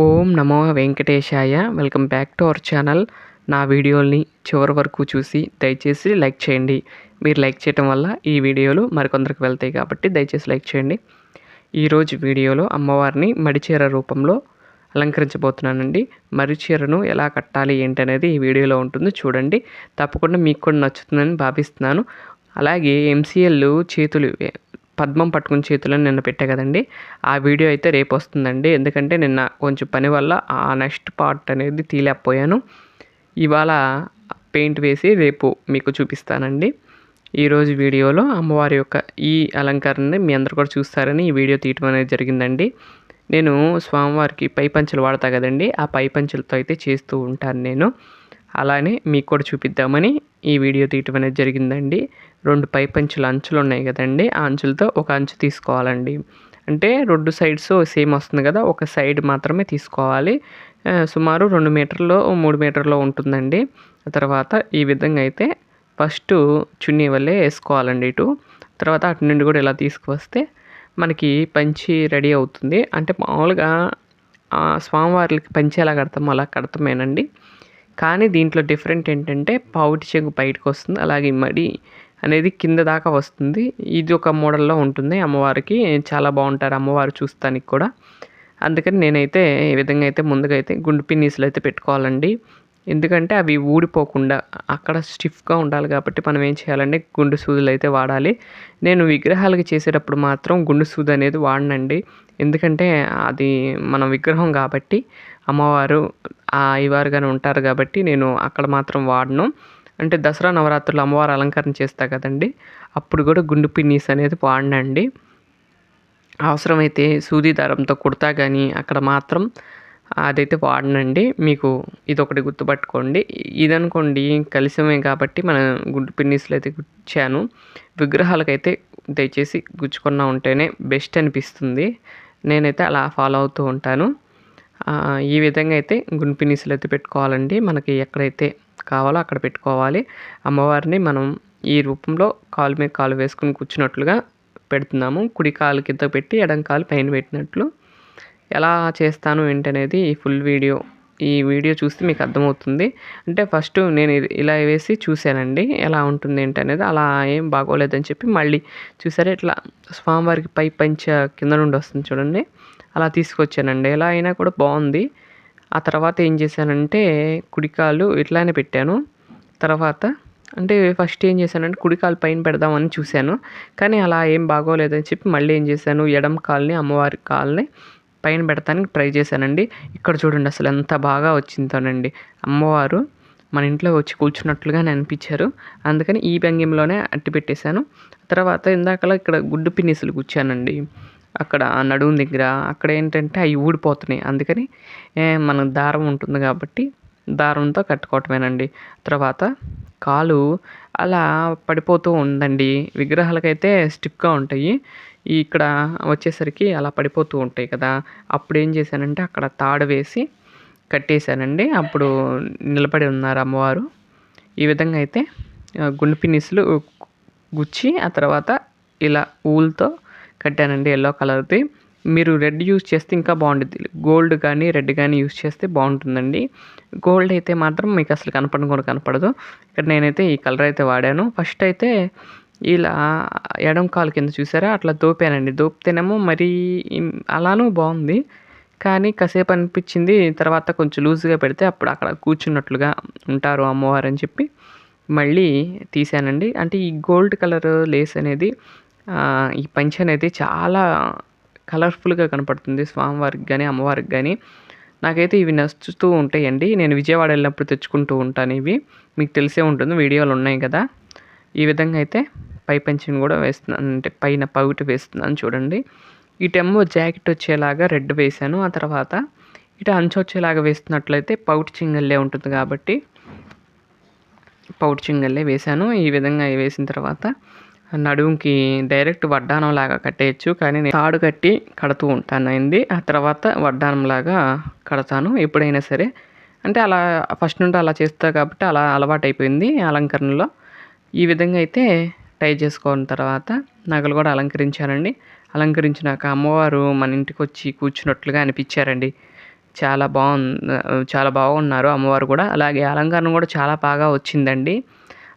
ఓం నమో వెంకటేశాయ. Welcome back to our channel. నా వీడియోల్ని చివరి వరకు చూసి దయచేసి లైక్ చేయండి. మీరు లైక్ చేయటం వల్ల ఈ వీడియోలు మరికొందరికి వెళ్తాయి కాబట్టి దయచేసి లైక్ చేయండి. ఈరోజు వీడియోలో అమ్మవారిని మడిచీర రూపంలో అలంకరించబోతున్నానండి. మరిచీరను ఎలా కట్టాలి ఏంటి అనేది ఈ వీడియోలో ఉంటుంది చూడండి. తప్పకుండా మీకు కూడా నచ్చుతుందని భావిస్తున్నాను. అలాగే ఎంసీఎల్ చేతులు పద్మం పట్టుకుని చేతులను నిన్న పెట్టా కదండి. ఆ వీడియో అయితే రేపు వస్తుందండి. ఎందుకంటే నిన్న కొంచెం పని వల్ల ఆ నెక్స్ట్ పార్ట్ అనేది తీలేకపోయాను ఇవాళ పెయింట్ వేసి రేపు మీకు చూపిస్తానండి. ఈరోజు వీడియోలో అమ్మవారి యొక్క ఈ అలంకరణని మీ అందరు కూడా చూస్తారని ఈ వీడియో తీయటం అనేది జరిగిందండి. నేను స్వామివారికి పై పంచులు వాడతా కదండి. ఆ పై పంచులతో అయితే చేస్తూ ఉంటాను నేను. అలానే మీకు కూడా చూపిద్దామని ఈ వీడియో తీయటం అనేది జరిగిందండి. రెండు పై పంచుల అంచులు ఉన్నాయి కదండి. ఆ అంచులతో ఒక అంచు తీసుకోవాలండి. అంటే రెండు సైడ్స్ సేమ్ వస్తుంది కదా ఒక సైడ్ మాత్రమే తీసుకోవాలి. సుమారు రెండు మీటర్లో మూడు మీటర్లో ఉంటుందండి. తర్వాత ఈ విధంగా అయితే ఫస్ట్ చున్నీ వల్లే వేసుకోవాలండి ఇటు. తర్వాత అటు నుండి కూడా ఇలా తీసుకువస్తే మనకి పంచి రెడీ అవుతుంది. అంటే మామూలుగా స్వామివారికి పంచి ఎలా కడతామో అలా కడతామేనండి. కానీ దీంట్లో డిఫరెంట్ ఏంటంటే పావుటి చెంగు బయటకు వస్తుంది. అలాగే మడి అనేది కింద దాకా వస్తుంది. ఇది ఒక మోడల్లో ఉంటుంది. అమ్మవారికి చాలా బాగుంటారు అమ్మవారు చూస్తానికి కూడా. అందుకని నేనైతే ఈ విధంగా అయితే ముందుగా అయితే గుండు పిన్నీసులు అయితే పెట్టుకోవాలండి. ఎందుకంటే అవి ఊడిపోకుండా అక్కడ స్టిఫ్గా ఉండాలి కాబట్టి మనం ఏం చేయాలంటే గుండు సూదులు అయితే వాడాలి. నేను విగ్రహాలకి చేసేటప్పుడు మాత్రం గుండు సూది అనేది వాడనండి. ఎందుకంటే అది మన విగ్రహం కాబట్టి అమ్మవారు అయ్యవారుగానే ఉంటారు కాబట్టి నేను అక్కడ మాత్రం వాడను. అంటే దసరా నవరాత్రులు అమ్మవారు అలంకరణ చేస్తా కదండి. అప్పుడు కూడా గుండు పిన్నీస్ అనేది వాడినండి. అవసరమైతే సూది దారంతో కుడతా కానీ అక్కడ మాత్రం అదైతే వాడనండి. మీకు ఇది ఒకటి గుర్తుపట్టుకోండి. ఇదనుకోండి కలిసమే కాబట్టి మన గుడ్డు పిన్నీసులు అయితే గుచ్చాను. విగ్రహాలకైతే దయచేసి గుచ్చుకున్నా ఉంటేనే బెస్ట్ అనిపిస్తుంది. నేనైతే అలా ఫాలో అవుతూ ఉంటాను. ఈ విధంగా అయితే గుండు పిన్నీసులు అయితే పెట్టుకోవాలండి. మనకి ఎక్కడైతే కావాలో అక్కడ పెట్టుకోవాలి. అమ్మవారిని మనం ఈ రూపంలో కాలు మీద కాలు వేసుకుని కూర్చున్నట్లుగా పెడుతున్నాము. కుడి కాలు కింద పెట్టి ఎడం కాలు పైన పెట్టినట్లు. ఎలా చేస్తాను ఏంటనేది ఈ ఫుల్ వీడియో ఈ వీడియో చూస్తే మీకు అర్థమవుతుంది. అంటే ఫస్ట్ నేను ఇలా వేసి చూశానండి. ఎలా ఉంటుంది ఏంటి అనేది అలా ఏం బాగోలేదని చెప్పి మళ్ళీ చూసారా ఇట్లా స్వామివారికి పై పంచ కింద నుండి వస్తుంది చూడండి. అలా తీసుకొచ్చానండి. ఎలా అయినా కూడా బాగుంది. ఆ తర్వాత ఏం చేశానంటే కుడికాలు ఇట్లానే పెట్టాను. తర్వాత అంటే ఫస్ట్ ఏం చేశానంటే కుడికాలు పైన పెడదామని చూశాను. కానీ అలా ఏం బాగోలేదని చెప్పి మళ్ళీ ఏం చేశాను? ఎడమ కాల్ని అమ్మవారి కాల్ని పైన పెడతానికి ట్రై చేశానండి. ఇక్కడ చూడండి అసలు ఎంత బాగా వచ్చిందోనండి. అమ్మవారు మన ఇంట్లో వచ్చి కూర్చున్నట్లుగానే అనిపించారు. అందుకని ఈ భంగిమలోనే అట్టి పెట్టేశాను. తర్వాత ఇందాకలా ఇక్కడ గుడ్డు పిన్నిసులు కూర్చానండి అక్కడ నడుము దగ్గర అక్కడ ఏంటంటే అవి ఊడిపోతున్నాయి. అందుకని మన దారం ఉంటుంది కాబట్టి దారంతో కట్టుకోవటమేనండి. తర్వాత కాలు అలా పడిపోతూ ఉందండి. విగ్రహాలకైతే స్టిఫ్గా ఉంటాయి. ఇక్కడ వచ్చేసరికి అలా పడిపోతూ ఉంటాయి కదా. అప్పుడు ఏం చేశానంటే అక్కడ తాడు వేసి కట్టేశానండి. అప్పుడు నిలబడి ఉన్నారు అమ్మవారు. ఈ విధంగా అయితే గుండు పిన్నిస్లు గుచ్చి ఆ తర్వాత ఇలా ఊల్తో కట్టానండి ఎల్లో కలర్ది. మీరు రెడ్ యూస్ చేస్తే ఇంకా బాగుంటుంది గోల్డ్ కానీ రెడ్ కానీ యూస్ చేస్తే బాగుంటుందండి. గోల్డ్ అయితే మాత్రం మీకు అసలు కనపడడం కూడా కనపడదు. ఇక్కడ నేనైతే ఈ కలర్ అయితే వాడాను. ఫస్ట్ అయితే ఇలా ఎడం కాలు కింద చూసారా? అట్లా దోపానండి. దోపితేనేమో మరీ అలానూ బాగుంది. కానీ కాసేపు అనిపించింది. తర్వాత కొంచెం లూజ్గా పెడితే అప్పుడు అక్కడ కూర్చున్నట్లుగా ఉంటారు అమ్మవారు అని చెప్పి మళ్ళీ తీసానండి. అంటే ఈ గోల్డ్ కలర్ లేస్ అనేది ఈ పంచన్ అయితే చాలా కలర్ఫుల్గా కనపడుతుంది స్వామివారికి కానీ అమ్మవారికి కానీ నాకైతే ఇవి నచ్చుతూ ఉంటాయండి. నేను విజయవాడ వెళ్ళినప్పుడు తెచ్చుకుంటూ ఉంటాను ఇవి. మీకు తెలిసే ఉంటుంది వీడియోలు ఉన్నాయి కదా. ఈ విధంగా అయితే పై పంచన్ కూడా వేస్తున్నాను అంటే పైన పవిటి వేస్తున్నాను చూడండి. ఇటేమో జాకెట్ వచ్చేలాగా రెడ్ వేసాను ఆ తర్వాత ఇటు అంచు వచ్చేలాగా వేస్తున్నట్లయితే పౌట్ చింగల్లే ఉంటుంది కాబట్టి పౌట్ చింగల్లే వేసాను ఈ విధంగా వేసిన తర్వాత నడుముకి డైరెక్ట్ వడ్డానం లాగా కట్టేయచ్చు. కానీ నేను తాడు కట్టి కడుతూ ఉంటాను అయింది ఆ తర్వాత వడ్డానం లాగా కడతాను ఎప్పుడైనా సరే. అంటే అలా ఫస్ట్ నుండి అలా చేస్తా కాబట్టి అలా అలవాటు అయిపోయింది అలంకరణలో. ఈ విధంగా అయితే టై చేసుకున్న తర్వాత నగలు కూడా అలంకరించానండి. అలంకరించినాక అమ్మవారు మన ఇంటికి వచ్చి కూర్చున్నట్లుగా అనిపించారండి. చాలా బాగుంది చాలా బాగున్నారు అమ్మవారు కూడా. అలాగే అలంకరణ కూడా చాలా బాగా వచ్చిందండి.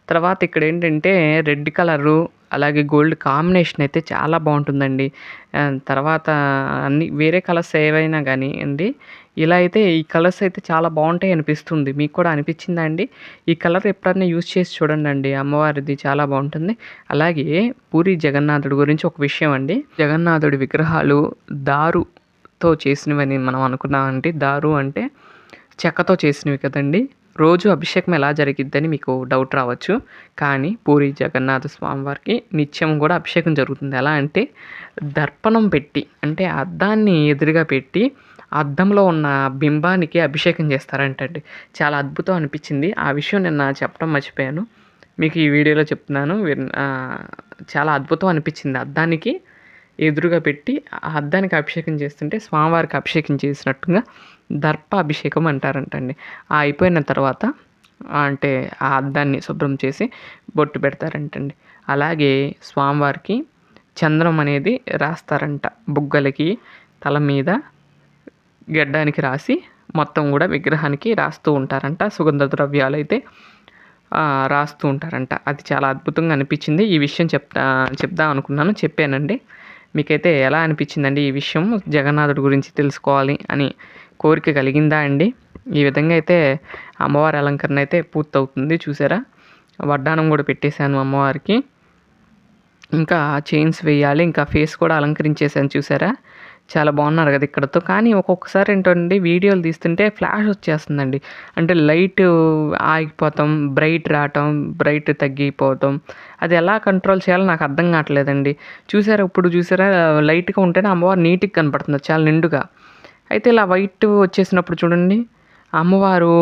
తర్వాత ఇక్కడ ఏంటంటే రెడ్ కలరు అలాగే గోల్డ్ కాంబినేషన్ అయితే చాలా బాగుంటుందండి. తర్వాత అన్ని వేరే కలర్స్ ఏవైనా కానీ అండి ఇలా అయితే ఈ కలర్స్ అయితే చాలా బాగుంటాయి అనిపిస్తుంది. మీకు కూడా అనిపించిందా అండి? ఈ కలర్ ఎప్పుడన్నా యూజ్ చేసి చూడండి అండి. అమ్మవారిది చాలా బాగుంటుంది. అలాగే పూరి జగన్నాథుడి గురించి ఒక విషయం అండి. జగన్నాథుడి విగ్రహాలు దారుతో చేసినవని మనం అనుకున్నామండి. దారు అంటే చెక్కతో చేసినవి కదండి. రోజు అభిషేకం ఎలా జరిగిద్దని మీకు డౌట్ రావచ్చు. కానీ పూరి జగన్నాథ స్వామివారికి నిత్యం కూడా అభిషేకం జరుగుతుంది. ఎలా అంటే దర్పణం పెట్టి అంటే అద్దాన్ని ఎదురుగా పెట్టి అద్దంలో ఉన్న బింబానికి అభిషేకం చేస్తారంటండి. చాలా అద్భుతం అనిపించింది. ఆ విషయం నిన్న చెప్పడం మర్చిపోయాను. మీకు ఈ వీడియోలో చెప్తున్నాను. చాలా అద్భుతం అనిపించింది అద్దానికి. ఎదురుగా పెట్టి ఆ అద్దానికి అభిషేకం చేస్తుంటే స్వామివారికి అభిషేకం చేసినట్టుగా దర్ప అభిషేకం అంటారంటండి. ఆ అయిపోయిన తర్వాత అంటే ఆ అద్దాన్ని శుభ్రం చేసి బొట్టు పెడతారంటండి. అలాగే స్వామివారికి చంద్రం అనేది రాస్తారంట బుగ్గలకి తల మీద గడ్డానికి రాసి మొత్తం కూడా విగ్రహానికి రాస్తూ ఉంటారంట. సుగంధ ద్రవ్యాలు అయితే రాస్తూ ఉంటారంట. అది చాలా అద్భుతంగా అనిపించింది. ఈ విషయం చెప్తా చెప్దాం అనుకున్నాను. చెప్పానండి. మీకైతే ఎలా అనిపించిందండి ఈ విషయం జగన్నాథుడి గురించి తెలుసుకోవాలి అని కోరిక కలిగిందా అండి? ఈ విధంగా అయితే అమ్మవారి అలంకరణ అయితే పూర్తవుతుంది. చూసారా? వడ్డానం కూడా పెట్టేశాను అమ్మవారికి. ఇంకా చైన్స్ వేయాలి ఇంకా ఫేస్ కూడా అలంకరించేసాను చూసారా? చాలా బాగున్నారు కదా ఇక్కడతో. కానీ ఒక్కొక్కసారి ఏంటంటే వీడియోలు తీస్తుంటే ఫ్లాష్ వచ్చేస్తుందండి. అంటే లైట్ ఆగిపోతాం బ్రైట్ రావటం బ్రైట్ తగ్గిపోవటం. అది ఎలా కంట్రోల్ చేయాలో నాకు అర్థం కావట్లేదండి. చూసారా? ఇప్పుడు చూసారా? లైట్గా ఉంటేనే అమ్మవారు నీట్గా కనపడుతుంది చాలా నిండుగా. అయితే ఇలా వైట్ వచ్చేసినప్పుడు చూడండి. అమ్మవారు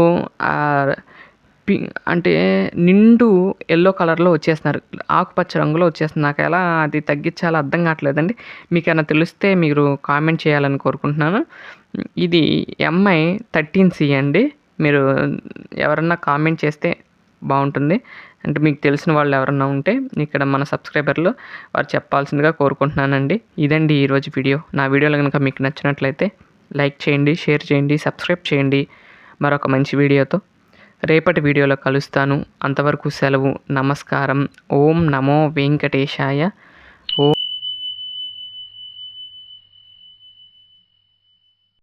పి అంటే నిండు ఎల్లో కలర్లో వచ్చేస్తున్నారు. ఆకుపచ్చ రంగులో వచ్చేస్తుంది. నాకు ఎలా అది తగ్గించాలో అర్థం కావట్లేదండి. మీకు ఏమైనా తెలిస్తే మీరు కామెంట్ చేయాలని కోరుకుంటున్నాను. ఇది ఎంఐ థర్టీన్ సి అండి. మీరు ఎవరన్నా కామెంట్ చేస్తే బాగుంటుంది. అంటే మీకు తెలిసిన వాళ్ళు ఎవరన్నా ఉంటే ఇక్కడ మన సబ్స్క్రైబర్లు వారు చెప్పాల్సిందిగా కోరుకుంటున్నానండి. ఇదండి ఈరోజు వీడియో. నా వీడియోలు కనుక మీకు నచ్చినట్లయితే లైక్ చేయండి షేర్ చేయండి సబ్స్క్రైబ్ చేయండి. మరొక మంచి వీడియోతో రేపటి వీడియోలో కలుస్తాను. అంతవరకు సెలవు నమస్కారం. ఓం నమో వెంకటేశాయ. ఓం